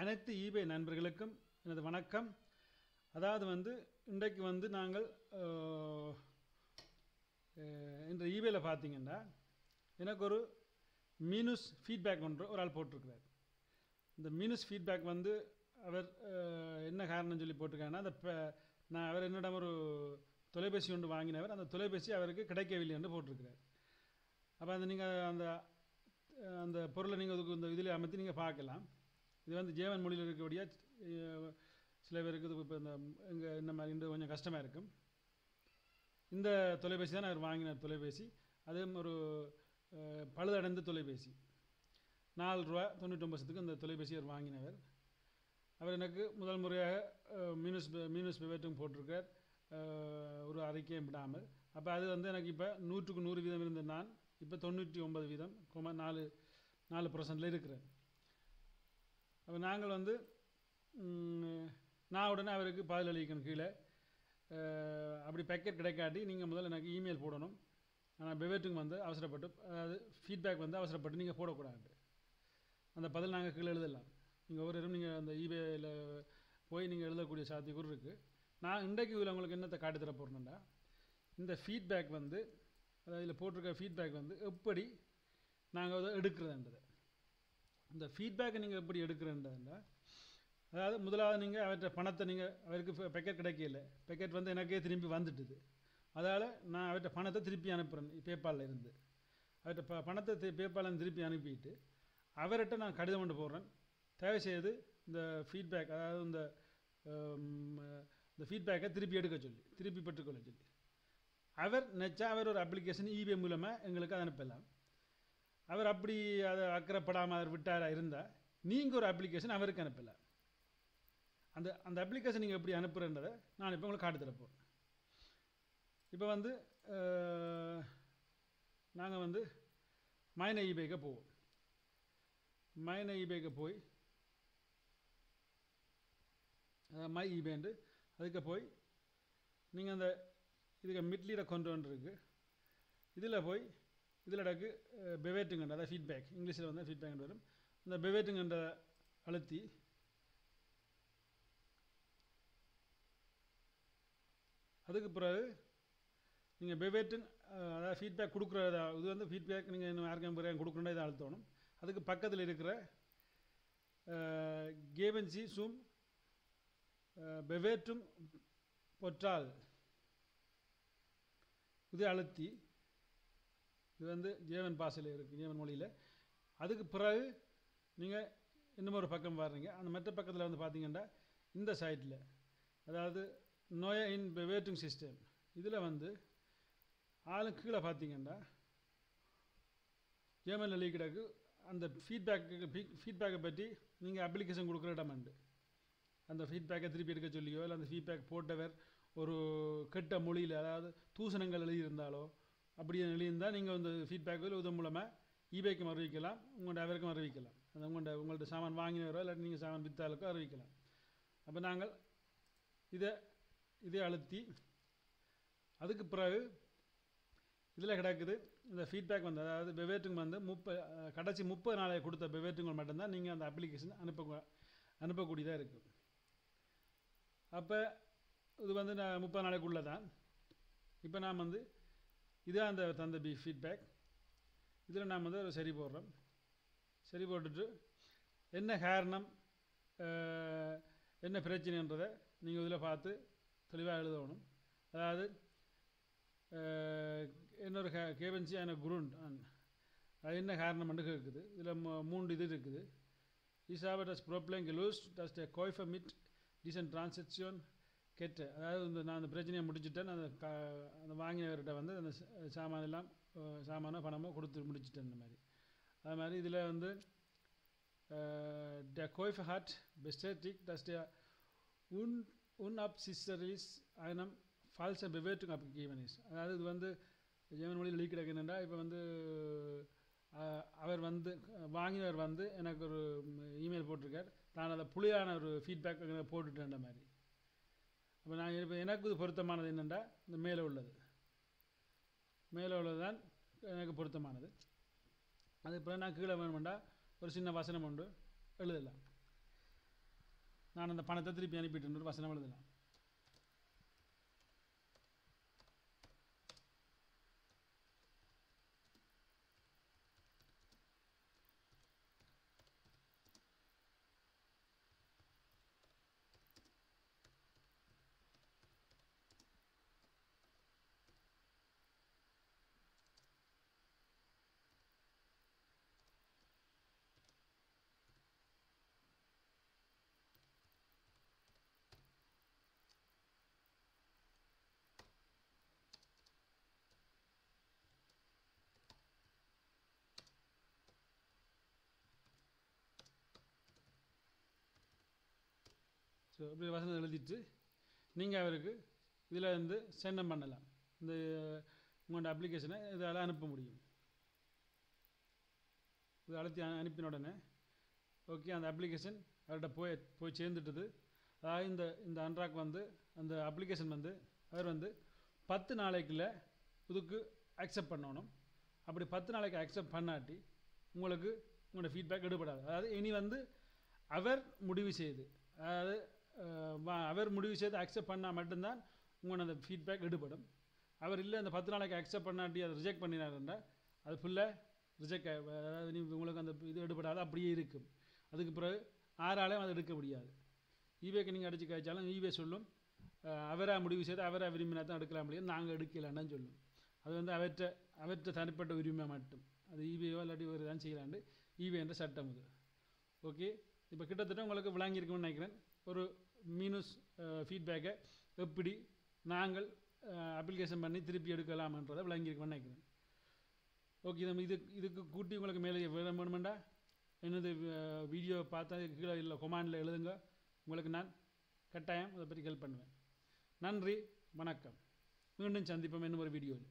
அனைத்து ஈபே நண்பர்களுக்கும் எனது வணக்கம். அதாவது வந்து இன்றைக்கு வந்து நாங்கள் இந்த ஈபேயில் ஈபேல பார்த்தீங்கன்னா எனக்கு ஒரு மீனுஸ் ஃபீட்பேக் ஒன்று ஒரு ஆள் போட்டிருக்கிறார். இந்த மீனுஸ் ஃபீட்பேக் வந்து அவர் என்ன காரணம் சொல்லி போட்டிருக்காருன்னா அந்த நான் அவர் என்னிடம் ஒரு தொலைபேசி ஒன்று வாங்கினவர். அந்த தொலைபேசி அவருக்கு கிடைக்கவில்லை என்று போட்டிருக்கிறார். அப்போ அந்த நீங்கள் அந்த அந்த பொருளை நீங்கள் அதுக்கு இந்த இதில் அமைத்து நீங்கள் பார்க்கலாம். இது வந்து ஜேவன் மொழியில் இருக்கக்கூடிய சில பேருக்கு இப்போ இந்த இங்கே இந்த மாதிரி இன்று கொஞ்சம் கஷ்டமாக இருக்கும். இந்த தொலைபேசி தான் அவர் வாங்கின தொலைபேசி. அதுவும் ஒரு பழுதடைந்த தொலைபேசி. நாலு ரூபா தொண்ணூற்றொம்பதுக்கு இந்த தொலைபேசி அவர் வாங்கினவர். அவர் எனக்கு முதல் முறையாக அஹ், மீனஸ் பெ- போட்டிருக்கார். ஒரு அறிக்கையும் விடாமல். அப்போ அது வந்து எனக்கு இப்போ நூற்றுக்கு நூறு வீதம் இருந்த நான். இப்போ தொண்ணூற்றி ஒன்பது வீதம் கொமா நாலு நாலு பர்சன்டில் இருக்கிறேன். அப்போ நாங்கள் வந்து நான் உடனே அவருக்கு பதில் அளிக்கணும் கீழே. அப்படி பேக்கெட் கிடைக்காட்டி நீங்கள் முதல்ல எனக்கு இமெயில் போடணும். ஆனால் பிவேட்டுக்கு வந்து அவசரப்பட்டு அதாவது ஃபீட்பேக் வந்து அவசரப்பட்டு நீங்கள் போடக்கூடாது. அந்த பதில் நாங்கள் கீழே எழுதலாம். நீங்கள் ஒவ்வொரு நீங்கள் அந்த இபேயில் போய் நீங்கள் எழுதக்கூடிய சாத்தியக்கூறு இருக்குது நான் இன்றைக்கு இதில் உங்களுக்கு என்னத்தை காட்டி தர போகிறேன்னா இந்த ஃபீட்பேக் வந்து அதாவது இதில் போட்டிருக்க ஃபீட்பேக் வந்து எப்படி நாங்கள் அதை எடுக்கிறதுன்றது. இந்த ஃபீட்பேக்கை நீங்கள் எப்படி எடுக்கிறன்றதுண்டா அதாவது முதலாவது நீங்கள் அவர்கிட்ட பணத்தை நீங்கள் அவருக்கு பெக்கெட் கிடைக்கல. பெக்கெட் வந்து எனக்கே திரும்பி வந்துட்டுது. அதால் நான் அவர்கிட்ட பணத்தை திருப்பி அனுப்புகிறேன் பேப்பாலில் இருந்து. அவர்கிட்ட ப பணத்தை பேப்பாலில் இருந்து திருப்பி அனுப்பிட்டு அவர்கிட்ட நான் கடிதம் கொண்டு போடுறேன். தயவு செய்து இந்த ஃபீட்பேக் அதாவது இந்த இந்த ஃபீட்பேக்கை திருப்பி எடுக்க சொல்லி. திருப்பி பெற்றுக்கொள்ள சொல்லி. அவர் நினச்சா அவர் ஒரு அப்ளிகேஷன் இபே மூலமாக எங்களுக்கு அதை அனுப்பலாம். அவர் அப்படி அதை அக்கறைப்படாமல் அவர் விட்டாரா இருந்தால் நீங்கள் ஒரு அப்ளிகேஷன் அவருக்கு அனுப்பலை. அந்த அந்த அப்ளிகேஷன் நீங்கள் எப்படி அனுப்புகிறன்றதை நான் இப்போ உங்களுக்கு காட்டு தரப் இப்போ வந்து நாங்கள் வந்து மைன இபேக்கு போவோம். மைன இபேக்கு போய் அதாவது மை இபேண்டு அதுக்கு போய் நீங்கள் அந்த இதுக்கு மிட்லீட கொண்டு வந்துருக்கு. இதில் போய் இதில் இடக்கு பெவேட்டுங்கன்ற அதாவது ஃபீட்பேக் இங்கிலீஷில் வந்து ஃபீட்பேக் வரும். இந்த பெவேட்டுங்கன்ற அழுத்தி அதுக்கு பிறகு நீங்கள் பெவேட்டுங் அதாவது ஃபீட்பேக் கொடுக்குறதா இது வந்து ஃபீட்பேக் நீங்கள் இன்னும் யாருக்கும் பிறகு கொடுக்கணும் இதை அழுத்தணும். அதுக்கு பக்கத்தில் இருக்கிற கேவன்சி சும் பெவேட்டும் பொற்றால் இது அழுத்தி இது வந்து ஜேவன் பாஷையில் இருக்குது ஜேவன் மொழியில். அதுக்கு பிறகு நீங்கள் இன்னும் ஒரு பக்கம் பாருங்க அந்த மற்ற பக்கத்தில் வந்து பார்த்தீங்கன்னா இந்த சைட்டில் அதாவது நோய இன் வேட்டிங் சிஸ்டம் இதில் வந்து ஆளு கீழே பார்த்தீங்கன்னா ஜேமனில் கிடக்கு. அந்த ஃபீட்பேக்கு ஃபீட்பேக்கை பற்றி நீங்கள் அப்ளிகேஷன் கொடுக்குற இடம் உண்டு. அந்த ஃபீட்பேக்கை திருப்பி எடுக்க சொல்லியோ இல்லை அந்த ஃபீட்பேக் போட்டவர் ஒரு கெட்ட மொழியில் அதாவது தூசணங்கள் எழுதியிருந்தாலோ அப்படி எழுதியிருந்தால் நீங்கள் வந்து ஃபீட்பேக்கில் உதவும் மூலமாக ஈபேக்கும் அறிவிக்கலாம் உங்கள்கிட்ட அவருக்கும் அறிவிக்கலாம். அந்த உங்கள்கிட்ட உங்கள்கிட்ட சாமான் வாங்கினவரோ இல்லாட்டி நீங்கள் சாமான் வித்தாளுக்கோ அறிவிக்கலாம். அப்போ நாங்கள் இதை இதை அழுத்தி அதுக்கு பிறகு இதில் கிடக்குது இந்த ஃபீட்பேக் வந்து அதாவது வெவேட்டுங்க வந்து முப்பது கடைசி முப்பது நாளை கொடுத்த வெவேட்டுங்க மட்டும்தான் நீங்கள் அந்த அப்ளிகேஷன் அனுப்ப அனுப்பக்கூடியதாக இருக்குது அப்போ இது வந்து நான் முப்பது நாளைக்குள்ளே தான் இப்போ நான் வந்து இதான் அந்த தந்த பி ஃபீட்பேக் இதில் நாம் வந்து சரி போடுறோம். சரி போட்டுட்டு என்ன காரணம் என்ன பிரச்சனைன்றதை நீங்கள் இதில் பார்த்து தெளிவாக எழுதணும். அதாவது அஹ், இன்னொரு கே கேவன்சி ஆன குருண்ட் அது என்ன காரணம்னு இருக்குது இதில் மூன்று இது இருக்குது. இசாப டஸ் ப்ரோப்ளம் லூஸ் டஸ் டே கோய்ஃப மிட் டீசன்ட் டிரான்சாக்ஷன் கெட்டு அதாவது இந்த நான் அந்த பிரச்சனையை முடிச்சுட்டேன் அந்த க அந்த வாங்கினவர்கிட்ட வந்து அந்த சாமானெல்லாம் எல்லாம் சாமானோ பணமோ கொடுத்து முடிச்சிட்டேன் இந்த மாதிரி. அது மாதிரி இதில் வந்து der Käufer hat bestätigt, dass der un unabsichtlich einem falschen Bewertung abgegeben ist. அதாவது இது வந்து ஜெர்மன் மொழியில் லீக் என்னென்னா இப்போ வந்து அவர் வந்து வாங்கினவர் வந்து எனக்கு ஒரு இமெயில் போட்டிருக்கார். நான் அதை புளியான ஒரு ஃபீட்பேக் போட்டுட்டேன்ற மாதிரி. இப்போ நான் இப்போ எனக்கு இது பொருத்தமானது என்னென்றா இந்த மேலே உள்ளது. மேலே உள்ளது தான் எனக்கு பொருத்தமானது. அது இப்போ நான் கீழே வேணுமெண்டா ஒரு சின்ன வசனம் உண்டு எழுதலாம். நான் அந்த பணத்தை திருப்பி அனுப்பிட்டு ஒரு வசனம் எழுதலாம். ஸோ இப்படி வசனம் எழுதிட்டு நீங்கள் அவருக்கு இதில் வந்து சென்னம் பண்ணலாம். இந்த உங்களோட அப்ளிகேஷனை இதால் அனுப்ப முடியும். இது அழுத்தி அனுப்பின உடனே ஓகே அந்த அப்ளிகேஷன் அவர்கிட்ட போய் போய் சேர்ந்துட்டுது. அதாவது இந்த இந்த அன்ராக் வந்து அந்த அப்ளிகேஷன் வந்து அவர் வந்து பத்து நாளைக்குள்ள இதுக்கு அக்செப்ட் பண்ணணும். அப்படி பத்து நாளைக்கு அக்செப்ட் பண்ணாட்டி உங்களுக்கு உங்களோட ஃபீட்பேக் எடுபடாது. அதாவது இனி வந்து அவர் முடிவு செய்து அதாவது அவர் முடிவு செய்து அக்செப்ட் பண்ணால் மட்டும்தான் உங்களோட அந்த ஃபீட்பேக் எடுபடும். அவர் இல்லை அந்த பத்து நாளைக்கு அக்செப்ட் பண்ணாட்டி அதை ரிஜெக்ட் பண்ணினாருன்னா அது ஃபுல்லாக ரிஜெக்ட் அதாவது நீ உங்களுக்கு அந்த இது எடுபடாது அப்படியே இருக்கும். அதுக்கு பிறகு ஆறாலையும் அதை எடுக்க முடியாது. ஈவேக்கு நீங்கள் அடித்து காய்ச்சாலும் ஈவே சொல்லும் அவராக முடிவு செய்து அவராக விரும்பினா தான் எடுக்கலாம் முடியும் நாங்கள் எடுக்கலான்னு சொல்லும். அது வந்து அவற்ற அவற்ற தனிப்பட்ட உரிமை மட்டும். அது ஈபியோ இல்லாட்டி ஒரு தான் செய்யலாண்டு ஈவே என்ற சட்டம் இது ஓகே? இப்போ கிட்டத்தட்ட உங்களுக்கு விளங்கியிருக்கும்னு நினைக்கிறேன். ஒரு மீனஸ் ஃபீட்பேக்கை uh, எப்படி நாங்கள் uh, அப்ளிகேஷன் பண்ணி திருப்பி எடுக்கலாம்ன்றதை விளங்கியிருக்கும்னு நினைக்கிறேன் ஓகே நம்ம இது இதுக்கு கூட்டி உங்களுக்கு மேலே வேணும் வேணுமெண்டா? என்னது வீடியோ பார்த்தா கீழே இல்லை கொமாண்டில் எழுதுங்க. உங்களுக்கு நான் கட்டாயம் அதை பற்றி ஹெல்ப் பண்ணுவேன். நன்றி வணக்கம். மீண்டும் சந்திப்போம் இன்னும் ஒரு வீடியோவில்